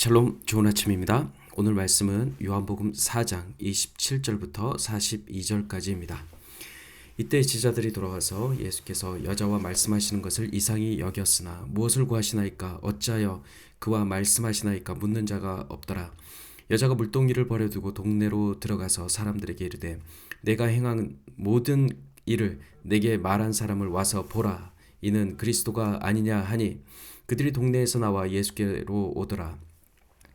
샬롬 좋은 아침입니다. 오늘 말씀은 요한복음 4장 27절부터 42절까지입니다. 이때 제자들이 돌아와서 예수께서 여자와 말씀하시는 것을 이상히 여겼으나 무엇을 구하시나이까 어찌하여 그와 말씀하시나이까 묻는 자가 없더라. 여자가 물동이를 버려두고 동네로 들어가서 사람들에게 이르되 내가 행한 모든 일을 내게 말한 사람을 와서 보라 이는 그리스도가 아니냐 하니 그들이 동네에서 나와 예수께로 오더라.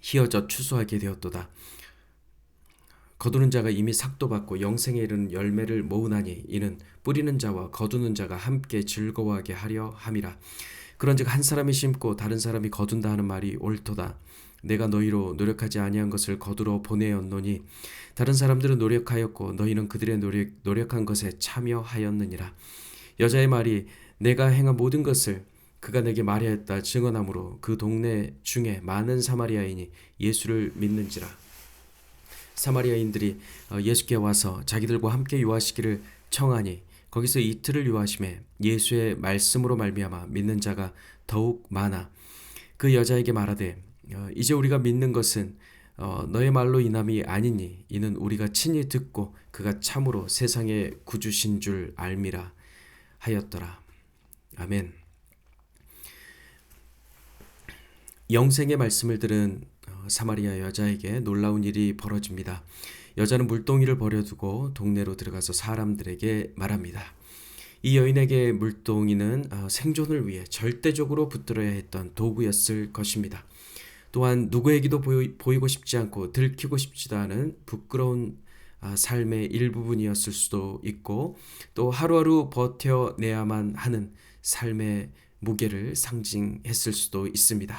희어져 추수하게 되었도다. 거두는 자가 이미 삭도 받고 영생에 이르는 열매를 모으나니 이는 뿌리는 자와 거두는 자가 함께 즐거워하게 하려 함이라. 그런즉 한 사람이 심고 다른 사람이 거둔다 하는 말이 옳도다. 내가 너희로 노력하지 아니한 것을 거두러 보내었노니 다른 사람들은 노력하였고 너희는 그들의 노력, 노력한 것에 참여하였느니라. 여자의 말이 내가 행한 모든 것을 그가 내게 말하였다 증언함으로 그 동네 중에 많은 사마리아인이 예수를 믿는지라. 사마리아인들이 어, 예수께 와서 자기들과 함께 유하시기를 청하니 거기서 이틀을 유하심에 예수의 말씀으로 말미암아 믿는 자가 더욱 많아 그 여자에게 말하되 어, 이제 우리가 믿는 것은 어, 너의 말로 인함이 아니니 이는 우리가 친히 듣고 그가 참으로 세상의 구주신 줄 알미라 하였더라 아멘. 영생의 말씀을 들은 어, 사마리아 여자에게 놀라운 일이 벌어집니다. 여자는 물동이를 버려두고 동네로 들어가서 사람들에게 말합니다. 이 여인에게 물동이는 어, 생존을 위해 절대적으로 붙들어야 했던 도구였을 것입니다. 또한 누구에게도 보이고 싶지 않고 들키고 싶지도 않은 부끄러운 아, 삶의 일부분이었을 수도 있고 또 하루하루 버텨내야만 하는 삶의 무게를 상징했을 수도 있습니다.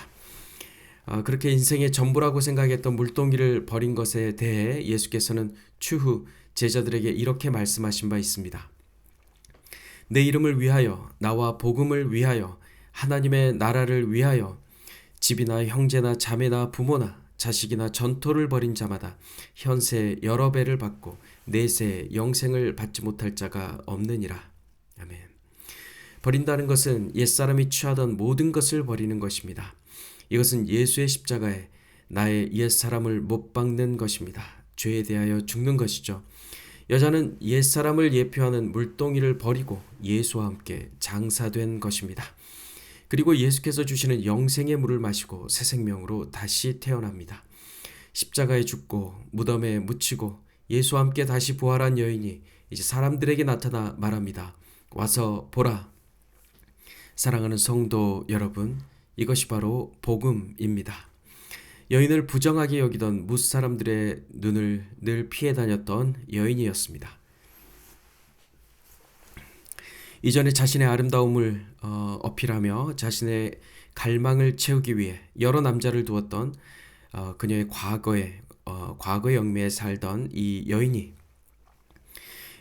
어, 그렇게 인생의 전부라고 생각했던 물동이를 버린 것에 대해 예수께서는 추후 제자들에게 이렇게 말씀하신 바 있습니다. 내 이름을 위하여 나와 복음을 위하여 하나님의 나라를 위하여 집이나 형제나 자매나 부모나 자식이나 전토를 벌인 자마다 현세 여러 배를 받고 내세 영생을 받지 못할 자가 없느니라. 아멘. 버린다는 것은 옛사람이 취하던 모든 것을 버리는 것입니다. 이것은 예수의 십자가에 나의 옛 사람을 못 박는 것입니다. 죄에 대하여 죽는 것이죠. 여자는 옛 사람을 예표하는 물동이를 버리고 예수와 함께 장사된 것입니다. 그리고 예수께서 주시는 영생의 물을 마시고 새 생명으로 다시 태어납니다. 십자가에 죽고 무덤에 묻히고 예수와 함께 다시 부활한 여인이 이제 사람들에게 나타나 말합니다. 와서 보라. 사랑하는 성도 여러분, 이것이 바로 복음입니다. 여인을 부정하게 여기던 무 사람들의 눈을 늘 피해 다녔던 여인이었습니다. 이전에 자신의 아름다움을 어, 어필하며 자신의 갈망을 채우기 위해 여러 남자를 두었던 어, 그녀의 과거에 어, 과거의 영매에 살던 이 여인이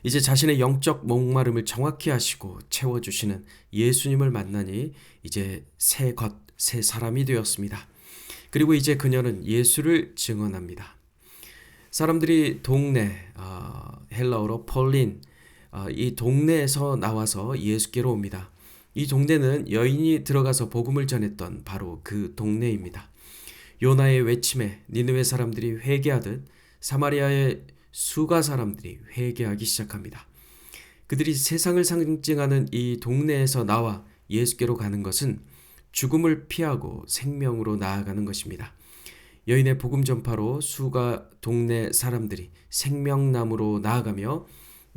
이제 자신의 영적 목마름을 정확히 하시고 채워주시는 예수님을 만나니 이제 새 것, 새 사람이 되었습니다. 그리고 이제 그녀는 예수를 증언합니다. 사람들이 동네, 어, 헬라어로 폴린, 어, 이 동네에서 나와서 예수께로 옵니다. 이 동네는 여인이 들어가서 복음을 전했던 바로 그 동네입니다. 요나의 외침에 니느웨 사람들이 회개하듯 사마리아의 수가 사람들이 회개하기 시작합니다. 그들이 세상을 상징하는 이 동네에서 나와 예수께로 가는 것은 죽음을 피하고 생명으로 나아가는 것입니다. 여인의 복음 전파로 수가 동네 사람들이 생명나무로 나아가며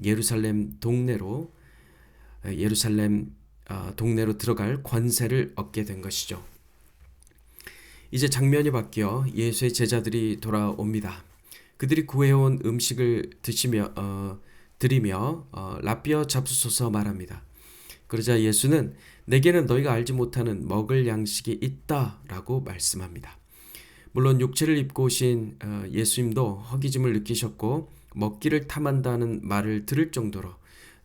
예루살렘 동네로 예루살렘 어, 동네로 들어갈 권세를 얻게 된 것이죠. 이제 장면이 바뀌어 예수의 제자들이 돌아옵니다. 그들이 구해온 음식을 드시며 어, 드리며 어, 라비어 잡수소서 말합니다. 그러자 예수는 내게는 너희가 알지 못하는 먹을 양식이 있다라고 말씀합니다. 물론 육체를 입고 오신 어, 예수님도 허기짐을 느끼셨고 먹기를 탐한다는 말을 들을 정도로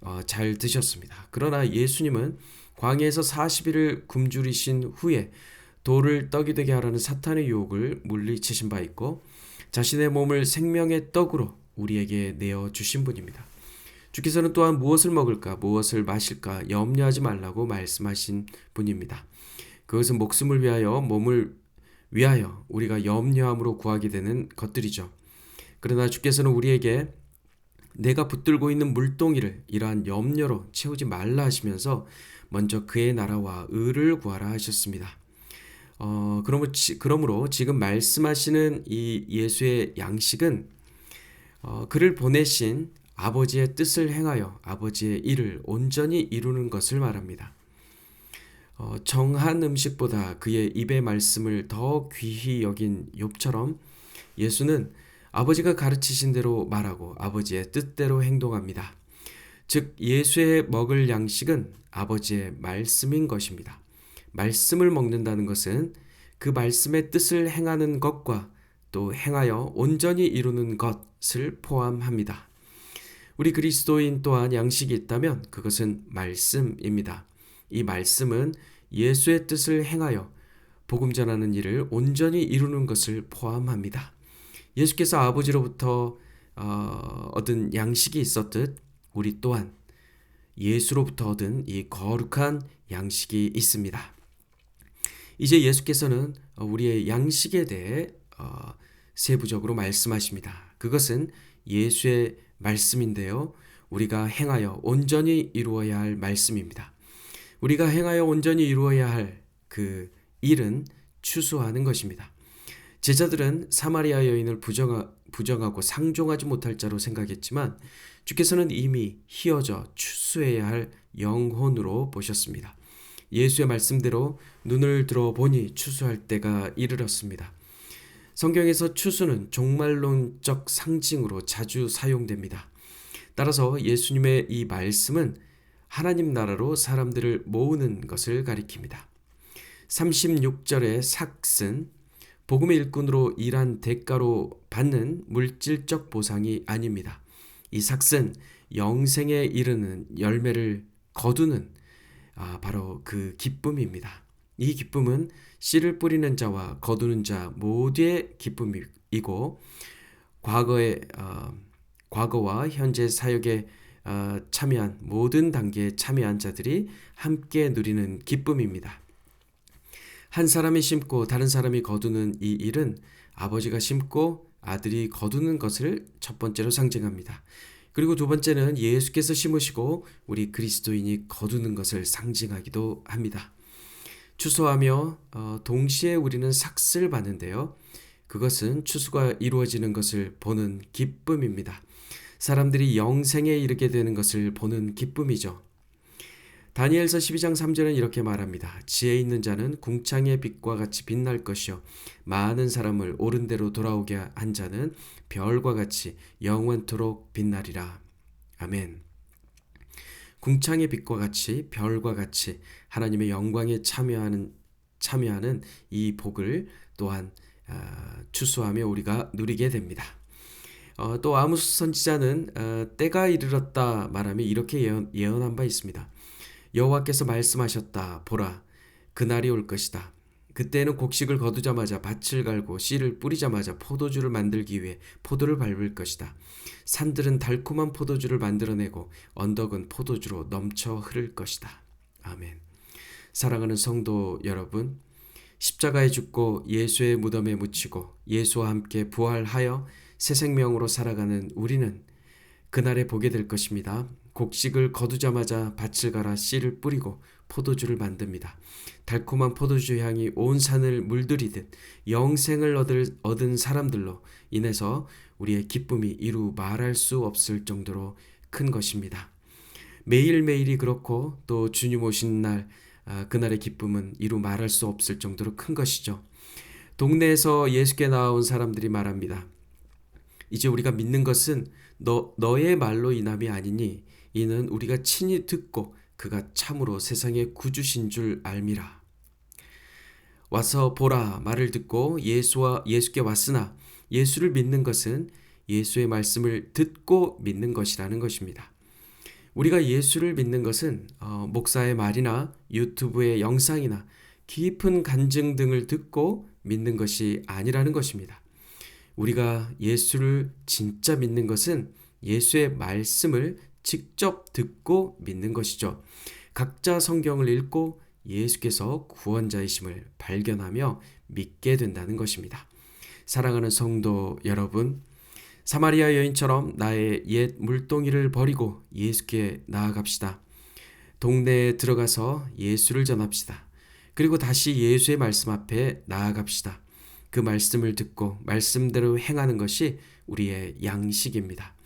어, 잘 드셨습니다. 그러나 예수님은 광야에서 40일을 굶주리신 후에 돌을 떡이 되게 하라는 사탄의 유혹을 물리치신 바 있고 자신의 몸을 생명의 떡으로 우리에게 내어 주신 분입니다. 주께서는 또한 무엇을 먹을까, 무엇을 마실까 염려하지 말라고 말씀하신 분입니다. 그것은 목숨을 위하여 몸을 위하여 우리가 염려함으로 구하게 되는 것들이죠. 그러나 주께서는 우리에게 내가 붙들고 있는 물동이를 이러한 염려로 채우지 말라 하시면서 먼저 그의 나라와 의를 구하라 하셨습니다. 어, 그러므로, 그러므로 지금 말씀하시는 이 예수의 양식은 어, 그를 보내신 아버지의 뜻을 행하여 아버지의 일을 온전히 이루는 것을 말합니다. 어, 정한 음식보다 그의 입의 말씀을 더 귀히 여긴 욥처럼 예수는 아버지가 가르치신 대로 말하고 아버지의 뜻대로 행동합니다. 즉 예수의 먹을 양식은 아버지의 말씀인 것입니다. 말씀을 먹는다는 것은 그 말씀의 뜻을 행하는 것과 또 행하여 온전히 이루는 것을 포함합니다. 우리 그리스도인 또한 양식이 있다면 그것은 말씀입니다. 이 말씀은 예수의 뜻을 행하여 복음 전하는 일을 온전히 이루는 것을 포함합니다. 예수께서 아버지로부터 어, 얻은 양식이 있었듯 우리 또한 예수로부터 얻은 이 거룩한 양식이 있습니다. 이제 예수께서는 우리의 양식에 대해 어, 세부적으로 말씀하십니다. 그것은 예수의 말씀인데요. 우리가 행하여 온전히 이루어야 할 말씀입니다. 우리가 행하여 온전히 이루어야 할 그 일은 추수하는 것입니다. 제자들은 사마리아 여인을 부정하, 부정하고 상종하지 못할 자로 생각했지만 주께서는 이미 희어져 추수해야 할 영혼으로 보셨습니다. 예수의 말씀대로 눈을 들어 보니 추수할 때가 이르렀습니다. 성경에서 추수는 종말론적 상징으로 자주 사용됩니다. 따라서 예수님의 이 말씀은 하나님 나라로 사람들을 모으는 것을 가리킵니다. 36절의 삭은 복음의 일꾼으로 일한 대가로 받는 물질적 보상이 아닙니다. 이 삭은 영생에 이르는 열매를 거두는 아, 바로 그 기쁨입니다. 이 기쁨은 씨를 뿌리는 자와 거두는 자 모두의 기쁨이고 과거의 어, 과거와 현재 사역에 어, 참여한 모든 단계에 참여한 자들이 함께 누리는 기쁨입니다. 한 사람이 심고 다른 사람이 거두는 이 일은 아버지가 심고 아들이 거두는 것을 첫 번째로 상징합니다. 그리고 두 번째는 예수께서 심으시고 우리 그리스도인이 거두는 것을 상징하기도 합니다. 추수하며 어, 동시에 우리는 삭슬 받는데요. 그것은 추수가 이루어지는 것을 보는 기쁨입니다. 사람들이 영생에 이르게 되는 것을 보는 기쁨이죠. 다니엘서 12장 3절은 이렇게 말합니다. 지혜 있는 자는 궁창의 빛과 같이 빛날 것이요 많은 사람을 옳은 대로 돌아오게 한 자는 별과 같이 영원토록 빛나리라. 아멘. 궁창의 빛과 같이 별과 같이 하나님의 영광에 참여하는 참여하는 이 복을 또한 어, 추수하며 우리가 누리게 됩니다. 어, 또 아무스 선지자는 어, 때가 이르렀다 말하며 이렇게 예언, 예언한 바 있습니다. 여호와께서 말씀하셨다. 보라, 그날이 올 것이다. 그때는 곡식을 거두자마자 밭을 갈고 씨를 뿌리자마자 포도주를 만들기 위해 포도를 밟을 것이다. 산들은 달콤한 포도주를 만들어내고 언덕은 포도주로 넘쳐 흐를 것이다. 아멘. 사랑하는 성도 여러분, 십자가에 죽고 예수의 무덤에 묻히고 예수와 함께 부활하여 새 생명으로 살아가는 우리는 그날에 보게 될 것입니다. 곡식을 거두자마자 밭을 갈아 씨를 뿌리고 포도주를 만듭니다. 달콤한 포도주 향이 온 산을 물들이듯 영생을 얻을, 얻은 사람들로 인해서 우리의 기쁨이 이루 말할 수 없을 정도로 큰 것입니다. 매일매일이 그렇고 또 주님 오신 날 아, 그날의 기쁨은 이루 말할 수 없을 정도로 큰 것이죠. 동네에서 예수께 나온 사람들이 말합니다. 이제 우리가 믿는 것은 너, 너의 말로 인함이 아니니 이는 우리가 친히 듣고 그가 참으로 세상의 구주신 줄 알미라. 와서 보라 말을 듣고 예수와 예수께 왔으나 예수를 믿는 것은 예수의 말씀을 듣고 믿는 것이라는 것입니다. 우리가 예수를 믿는 것은 어, 목사의 말이나 유튜브의 영상이나 깊은 간증 등을 듣고 믿는 것이 아니라는 것입니다. 우리가 예수를 진짜 믿는 것은 예수의 말씀을 직접 듣고 믿는 것이죠. 각자 성경을 읽고 예수께서 구원자이심을 발견하며 믿게 된다는 것입니다. 사랑하는 성도 여러분, 사마리아 여인처럼 나의 옛 물동이를 버리고 예수께 나아갑시다. 동네에 들어가서 예수를 전합시다. 그리고 다시 예수의 말씀 앞에 나아갑시다. 그 말씀을 듣고 말씀대로 행하는 것이 우리의 양식입니다.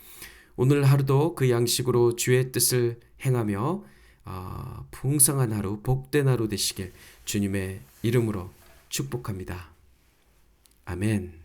오늘 하루도 그 양식으로 주의 뜻을 행하며 어, 풍성한 하루, 복된 하루 되시길 주님의 이름으로 축복합니다. 아멘.